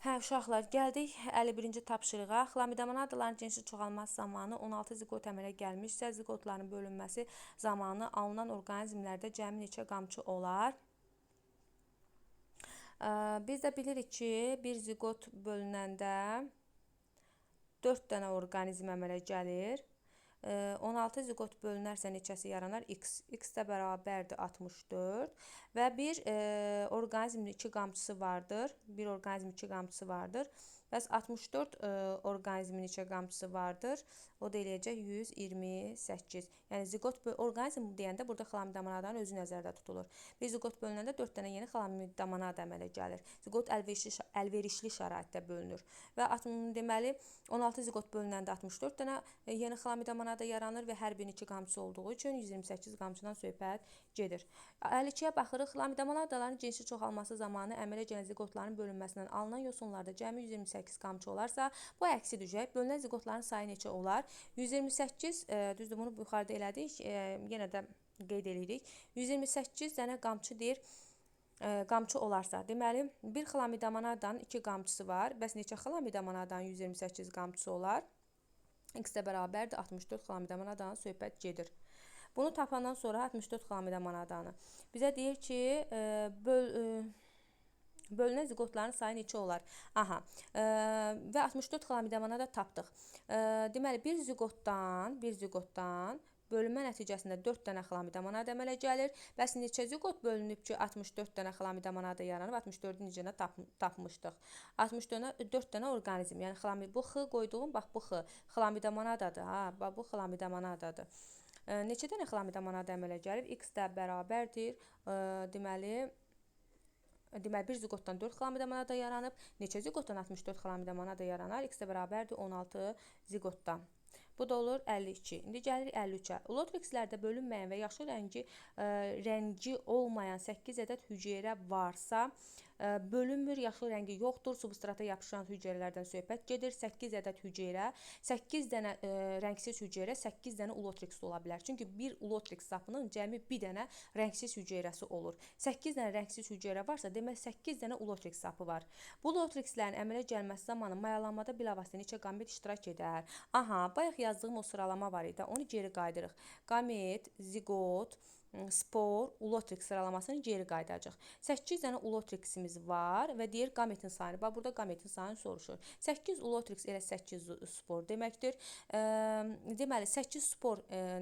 Hə, uşaqlar, gəldik 51-ci tapşırığa. Xlamidamonadaların cinsi çoxalması zamanı 16 ziqot əmələ gəlmişsə, ziqotların bölünməsi zamanı alınan orqanizmlərdə cəmi neçə qamçı olar? Biz də bilirik ki, bir ziqot bölünəndə 4 dənə orqanizm əmələ gəlir. Ə, 16 ziqot bölünərsə neçəsi yaranar? X. X də bərabərdir 64 və bir e, orqanizmin 2 qamçısı vardır. Bir orqanizmin 2 qamçısı vardır. Bəs 64 ə, orqanizmin neçə qamçısı vardır? O da eləyəcək 128. Yəni ziqot böl- orqanizm deyəndə burada xlamidamanadanın özü nəzərdə tutulur. Bir ziqot bölünəndə 4 dənə yeni xlamidamanada əmələ gəlir. Ziqot əlverişli əlverişli şəraitdə bölünür. Və at- deməli 16 ziqot bölünəndə 64 dənə e, yeni xlamidamanada yaranır və hər birinin 2 qamçısı olduğu üçün 128 qamçıdan söhbət gedir. 52-yə baxırıq. Xlamidamanadaların cinsi çoxalması zamanı əmələ gələn ziqotların bölünməsindən alınan yosunlarda cəmi 128 qamçı olarsa, bu əksi düşəcək. Bölünən ziqotların sayı neçə olar? 128, e, düzdür bunu yuxarıda elədik. E, yenə də qeyd edirik. 128 dənə qamçı deyir e, qamçı olarsa, deməli, bir xlamidamanadanın 2 qamçısı var. Bəs neçə xlamidamanadanın 128 qamçısı olar? X də bərabərdir 64 xlamidamanadan söhbət gedir. Bunu tapandan sonra 64 xlamidamanadanı bizə deyir ki, e, böl e, bölünən ziqotların sayı neçə olar? Aha. E, və 64 xlamidamanada tapdıq. E, deməli, bir ziqotdan, bir ziqotdan bölünmə nəticəsində 4 dənə xlamidamanada əmələ gəlir. Bəs neçə ziqot bölünüb ki, 64 dənə xlamidamanada yaranıb? 64-ün necənə tap tapmışdıq. 64 4 dənə orqanizm. Yəni xlami bu x qoyduğum bax bu x xlamidamanadadır. Ha, bax bu xlamidamanadadır. E, neçə dənə xlamidamanada əmələ gəlib? X də bərabərdir. E, deməli Deməli, bir ziqotdan 4 xlamidamanada yaranıb. Neçə ziqotdan 64 xlamidamanada yaranar? X də bərabərdir 16 ziqotdan. Bu da olur 52. İndi gəlirik 53-ə. Lotrixlərdə bölünməyən və yaşıl rəngi ə, rəngi olmayan 8 ədəd hüceyrə varsa, ə, bölünmür, yaşıl rəngi yoxdur, substrata yapışan hüceyrələrdən söhbət gedir. 8 ədəd hüceyrə, 8 dənə ə, rəngsiz hüceyrə, 8 dənə ulotrix ola bilər. Çünki bir ulotrix sapının cəmi bir dənə rəngsiz hüceyrəsi olur. 8 dənə rəngsiz hüceyrə varsa, demək 8 dənə ulotrix sapı var. Bu ulotrixlərin əmələ gəlməsi zamanı mayalanmada bilavasitə neçə qamet iştirak edər? Aha, bayaq yazdığım o sıralama var idi. Onu geri qaydırıq. Qamet, ziqot, spor, ulotrix sıralamasını geri qayıdacaq. 8 dənə ulotriximiz var və deyir qametin sayını. Bax burada qametin sayını soruşur. 8 ulotrix elə 8 spor deməkdir. E, deməli 8 spor e,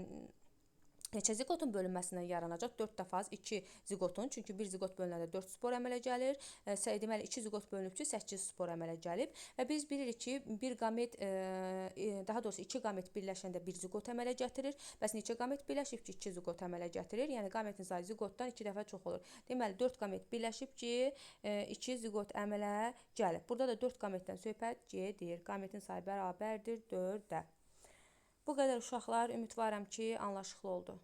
neçə ziqotun bölünməsindən yaranacaq? 4 dəfə az 2 ziqotun. Çünki bir ziqot bölünəndə 4 spor əmələ gəlir. E, deməli 2 ziqot bölünübkü 8 spor əmələ gəlib və biz bilirik ki, bir qamet e, daha doğrusu 2 qamet birləşəndə 1 ziqot əmələ gətirir. Bəs neçə qamet birləşib ki, 2 ziqot əmələ gətirir? Yəni qametin sayı ziqotdan 2 dəfə çox olur. Deməli 4 qamet birləşib ki, e, 2 ziqot əmələ gəlib. Burada da 4 qametdən söhbət gedir. Qametin sayı bərabərdir 4-də. Bu qədər uşaqlar, ümidvaram ki, anlaşıqlı oldu.